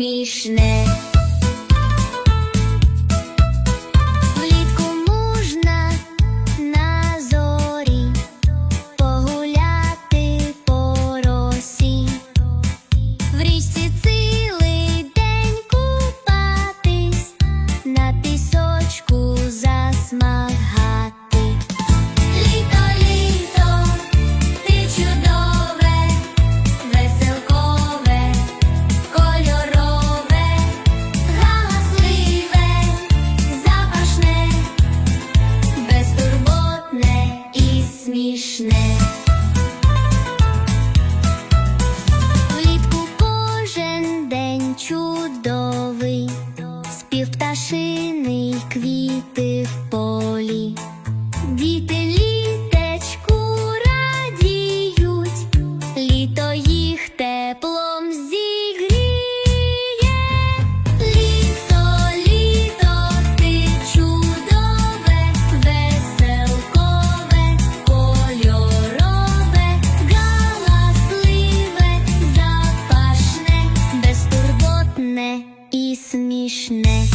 смішне. Пташини й квіти в полі, діти літечку радіють, літо їх теплом зігріє, літо, літо ти чудове, веселкове, кольорове, галасливе, запашне, безтурботне і смішне.